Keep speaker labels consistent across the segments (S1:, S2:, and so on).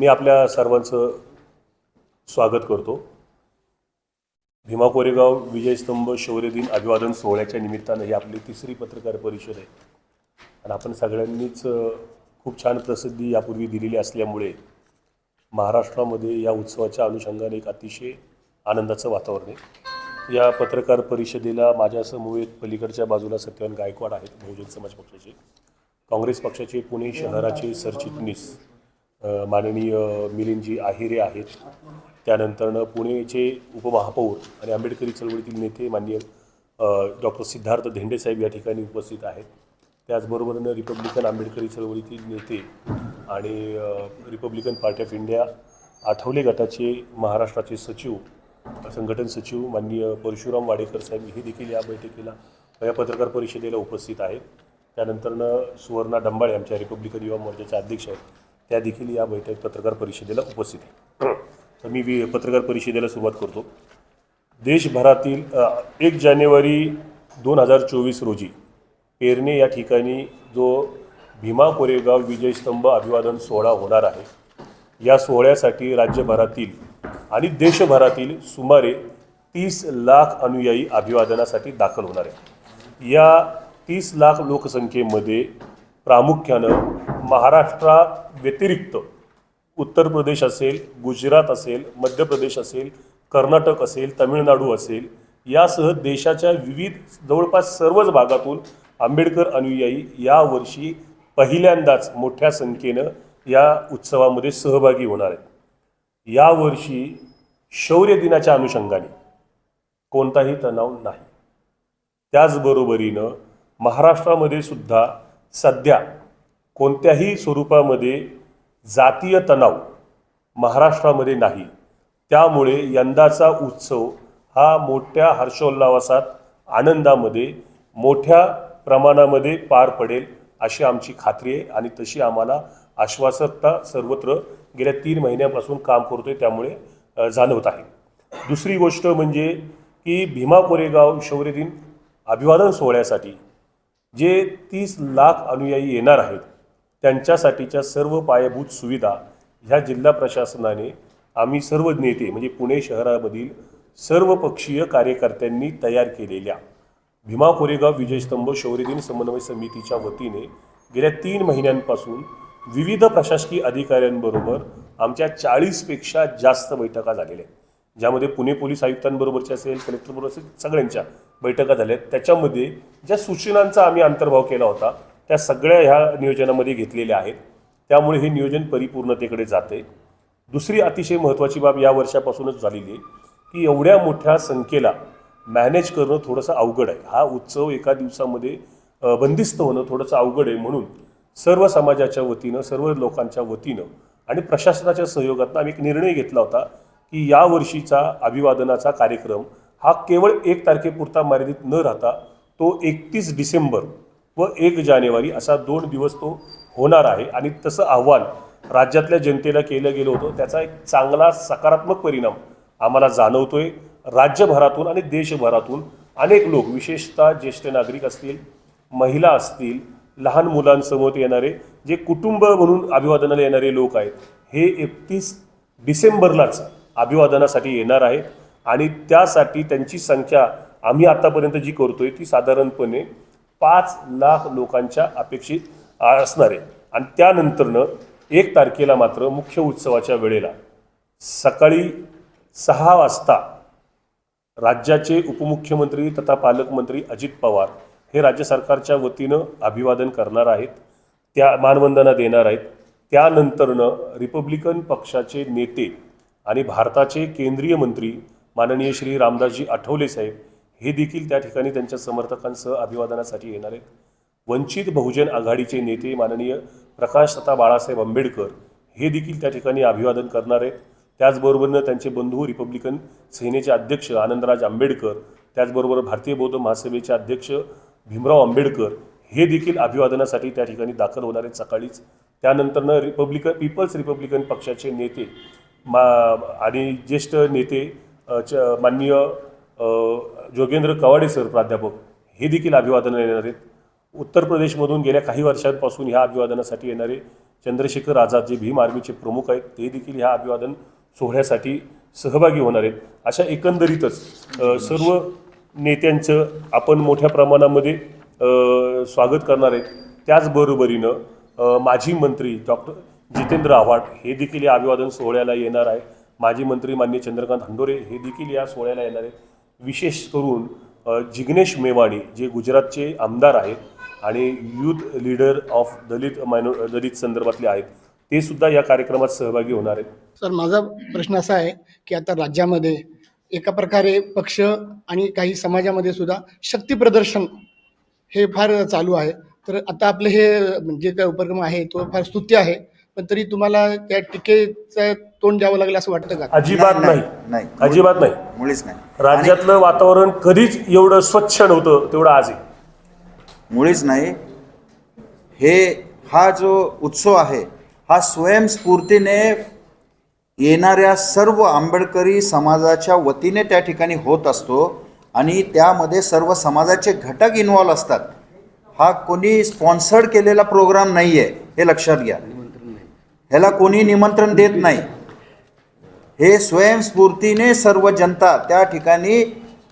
S1: मी आपल्या सर्वांचं स्वागत करतो. भीमा कोरेगाव विजयस्तंभ शौर्य दिन अभिवादन सोहळ्याच्या निमित्तानं ही आपली तिसरी पत्रकार परिषद आहे. आणि आपण सगळ्यांनीच खूप छान प्रसिद्धी यापूर्वी दिलेली असल्यामुळे महाराष्ट्रामध्ये या उत्सवाच्या अनुषंगाने एक अतिशय आनंदाचं वातावरण आहे. या पत्रकार परिषदेला माझ्यासमवेत पलीकडच्या बाजूला सत्यवान गायकवाड आहेत बहुजन समाज पक्षाचे. काँग्रेस पक्षाचे पुणे शहराचे सरचिटणीस. माननीय मिलिंदजी आहिरे आहेत. त्यानंतरनं पुणेचे उपमहापौर आणि आंबेडकरी चळवळीतील नेते माननीय डॉक्टर सिद्धार्थ धेंडेसाहेब या ठिकाणी उपस्थित आहेत. त्याचबरोबरनं रिपब्लिकन आंबेडकरी चळवळीतील नेते आणि Republican Party of India Athawale गटाचे महाराष्ट्राचे सचिव संघटन सचिव माननीय परशुराम वाडेकर साहेब हे देखील या बैठकीला या पत्रकार परिषदेला उपस्थित आहेत. त्यानंतरनं सुवर्णा डंबाळे आमच्या रिपब्लिकन युवा मोर्चाच्या अध्यक्ष आहेत. त्या देखील या बैठक पत्रकार परिषदेला उपस्थित आहे तर मी वि- पत्रकार परिषदेला सुरुवात करतो. देशभरातील एक जानेवारी दोन हजार चोवीस रोजी पेरणे या ठिकाणी जो भीमा कोरेगाव विजयस्तंभ अभिवादन सोहळा होणार आहे या सोहळ्यासाठी राज्यभरातील आणि देशभरातील सुमारे तीस लाख अनुयायी अभिवादनासाठी दाखल होणार आहे या तीस लाख लोकसंख्येमध्ये प्रामुख्यानं महाराष्ट्रा व्यतिरिक्त उत्तर प्रदेश असेल गुजरात असेल मध्य प्रदेश असेल कर्नाटक असेल तामिळनाडू असेल यासह देशाच्या विविध जवळपास सर्वच भागातून आंबेडकर अनुयायी यावर्षी पहिल्यांदाच मोठ्या संख्येनं या उत्सवामध्ये सहभागी होणार आहेत. यावर्षी शौर्य दिनाच्या अनुषंगाने कोणताही तणाव नाही. त्याचबरोबरीनं महाराष्ट्रामध्ये सुद्धा सध्या कोणत्याही स्वरूपामध्ये जातीय तणाव महाराष्ट्रामध्ये नाही. त्यामुळे यंदाचा उत्सव हा मोठ्या हर्षोल्लासात आनंदामध्ये मोठ्या प्रमाणामध्ये पार पडेल अशी आमची खात्री आहे आणि तशी आम्हाला आश्वासकता सर्वत्र गेल्या तीन महिन्यापासून काम करतोय त्यामुळे जाणवत आहे. दुसरी गोष्ट म्हणजे की भीमा कोरेगाव शौर्यदिन अभिवादन सोहळ्यासाठी जे तीस लाख अनुयायी येणार आहेत त्यांच्यासाठीच्या सर्व पायाभूत सुविधा ह्या जिल्हा प्रशासनाने आम्ही सर्व नेते म्हणजे पुणे शहरामधील सर्व पक्षीय कार्यकर्त्यांनी तयार केलेल्या भीमा कोरेगाव विजयस्तंभ शौर्यदिन समन्वय समितीच्या वतीने गेल्या तीन महिन्यांपासून विविध प्रशासकीय अधिकाऱ्यांबरोबर आमच्या चाळीसपेक्षा जास्त बैठका झालेल्या आहेत. ज्यामध्ये पुणे पोलीस आयुक्तांबरोबरच्या असेल कलेक्टरबरोबर असेल सगळ्यांच्या बैठका झाल्या आहेत. त्याच्यामध्ये ज्या सूचनांचा आम्ही अंतर्भाव केला होता त्या सगळ्या ह्या नियोजनामध्ये घेतलेल्या आहेत. त्यामुळे हे नियोजन परिपूर्णतेकडे जाते. दुसरी अतिशय महत्त्वाची बाब या वर्षापासूनच झालेली आहे की एवढ्या मोठ्या संख्येला मॅनेज करणं थोडंसं अवघड आहे. हा उत्सव एका दिवसामध्ये बंदिस्त होणं थोडंसं अवघड आहे म्हणून सर्व समाजाच्या वतीनं सर्व लोकांच्या वतीनं आणि प्रशासनाच्या सहयोगातून आम्ही एक निर्णय घेतला होता की या वर्षीचा अभिवादनाचा कार्यक्रम हा केवळ एक तारखेपुरता मर्यादित न राहता तो एकतीस डिसेंबर व एक जानेवारी असा दोन दिवस तो होणार आहे. आणि तसं आव्हान राज्यातल्या जनतेला केलं गेलं होतं. त्याचा एक चांगला सकारात्मक परिणाम आम्हाला जाणवतोय. राज्यभरातून आणि देशभरातून अनेक लोक विशेषतः ज्येष्ठ नागरिक असतील महिला असतील लहान मुलांसमोर येणारे जे कुटुंब म्हणून अभिवादनाला येणारे लोक आहेत हे एकतीस डिसेंबरलाच अभिवादनासाठी येणार आहेत. आणि त्यासाठी त्यांची संख्या आम्ही आत्तापर्यंत जी करतोय ती साधारणपणे पाच लाख लोकांच्या अपेक्षित असणार. आहे आणि त्यानंतरनं एक तारखेला मात्र मुख्य उत्सवाच्या वेळेला सकाळी सहा वाजता राज्याचे उपमुख्यमंत्री तथा पालकमंत्री अजित पवार हे राज्य सरकारच्या वतीनं अभिवादन करणार आहेत त्या मानवंदना देणार आहेत. त्यानंतरनं रिपब्लिकन पक्षाचे नेते आणि भारताचे केंद्रीय मंत्री माननीय श्री रामदासजी आठवले साहेब हे देखील त्या ठिकाणी त्यांच्या समर्थकांसह अभिवादनासाठी येणार आहेत. वंचित बहुजन आघाडीचे नेते माननीय प्रकाश तथा बाळासाहेब आंबेडकर हे देखील त्या ठिकाणी अभिवादन करणार आहेत. त्याचबरोबरनं त्यांचे बंधू रिपब्लिकन सेनेचे अध्यक्ष आनंदराज आंबेडकर त्याचबरोबर भारतीय बौद्ध महासभेचे अध्यक्ष भीमराव आंबेडकर हे देखील अभिवादनासाठी त्या ठिकाणी दाखल होणार आहेत सकाळीच. त्यानंतरनं रिपब्लिकन पीपल्स रिपब्लिकन पक्षाचे नेते मा आणि ज्येष्ठ नेते च माननीय जोगेंद्र कवाडे सर प्राध्यापक हे देखील अभिवादन येणार आहेत. उत्तर प्रदेशमधून गेल्या काही वर्षांपासून ह्या अभिवादनासाठी येणारे चंद्रशेखर आझाद जे भीम आर्मीचे प्रमुख आहेत ते देखील ह्या अभिवादन सोहळ्यासाठी सहभागी होणार आहेत. अशा एकंदरीतच सर्व नेत्यांचं आपण मोठ्या प्रमाणामध्ये स्वागत करणार आहेत. त्याचबरोबरीनं माजी मंत्री डॉक्टर जितेंद्र आव्हाड हे देखील या अभिवादन सोहळ्याला येणार आहे. माजी मंत्री मान्य चंद्रकांत हंडोरे हे देखील या सोहळ्याला येणार आहेत. विशेष करून जिग्नेश मेवाणी जे गुजरातचे आमदार आहेत आणि युथ लीडर ऑफ दलित मायनो दलित संदर्भातले आहेत ते सुद्धा या कार्यक्रमात सहभागी होणार आहेत.
S2: सर माझा प्रश्न असा आहे की आता राज्यामध्ये एका प्रकारे पक्ष आणि काही समाजामध्ये सुद्धा शक्ती प्रदर्शन हे फार चालू आहे. तर आता आपले हे जे काय उपक्रम आहे तो फार स्तुत्य आहे. पण तरी तुम्हाला त्या टीकेचा तोंड द्यावं लागलं असं वाटतं का?
S1: अजिबात नाही
S3: नाही.
S1: अजिबात नाही.
S3: मुळीच नाही.
S1: राज्यातलं वातावरण कधीच एवढं स्वच्छ नव्हतं तेवढं आज आहे.
S3: मुळीच नाही. हे हा जो उत्सव आहे हा स्वयंस्फूर्तीने येणाऱ्या सर्व आंबेडकरी समाजाच्या वतीने त्या ठिकाणी होत असतो आणि त्यामध्ये सर्व समाजाचे घटक इन्व्हॉल्व असतात. हा कोणी स्पॉन्सर्ड केलेला प्रोग्राम नाही आहे हे लक्षात घ्या. ह्याला कोणी निमंत्रण देत नाही. हे स्वयंस्फूर्तीने सर्व जनता त्या ठिकाणी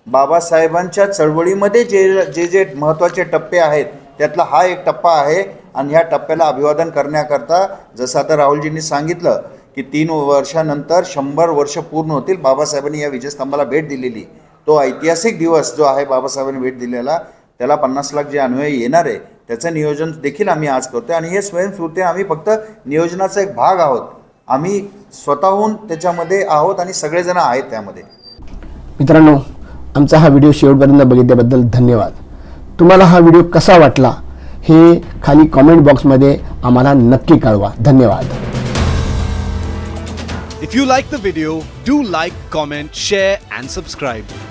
S3: बाबासाहेबांच्या चळवळीमध्ये जे जे जे महत्त्वाचे टप्पे आहेत त्यातला हा एक टप्पा आहे. आणि ह्या टप्प्याला अभिवादन करण्याकरता जसं आता राहुलजींनी सांगितलं की तीन वर्षानंतर शंभर वर्ष पूर्ण होतील. बाबासाहेबांनी या विजयस्तंभाला भेट दिलेली. तो ऐतिहासिक दिवस जो आहे बाबासाहेबांनी भेट दिलेला त्याला पन्नास लाख जे अनुयायी येणार आहे त्याचं नियोजन देखील आम्ही आज करतोय. आणि हे स्वयंस्फूर्ती आम्ही फक्त नियोजनाचा एक भाग आहोत. आम्ही स्वतःहून त्याच्यामध्ये आहोत आणि सगळेजण आहेत त्यामध्ये.
S2: मित्रांनो आमचा हा व्हिडिओ शेवटपर्यंत बघितल्याबद्दल धन्यवाद. तुम्हाला हा व्हिडिओ कसा वाटला हे खाली कॉमेंट बॉक्समध्ये आम्हाला नक्की कळवा. धन्यवाद.
S4: If you like the video, do like, comment, share, and subscribe.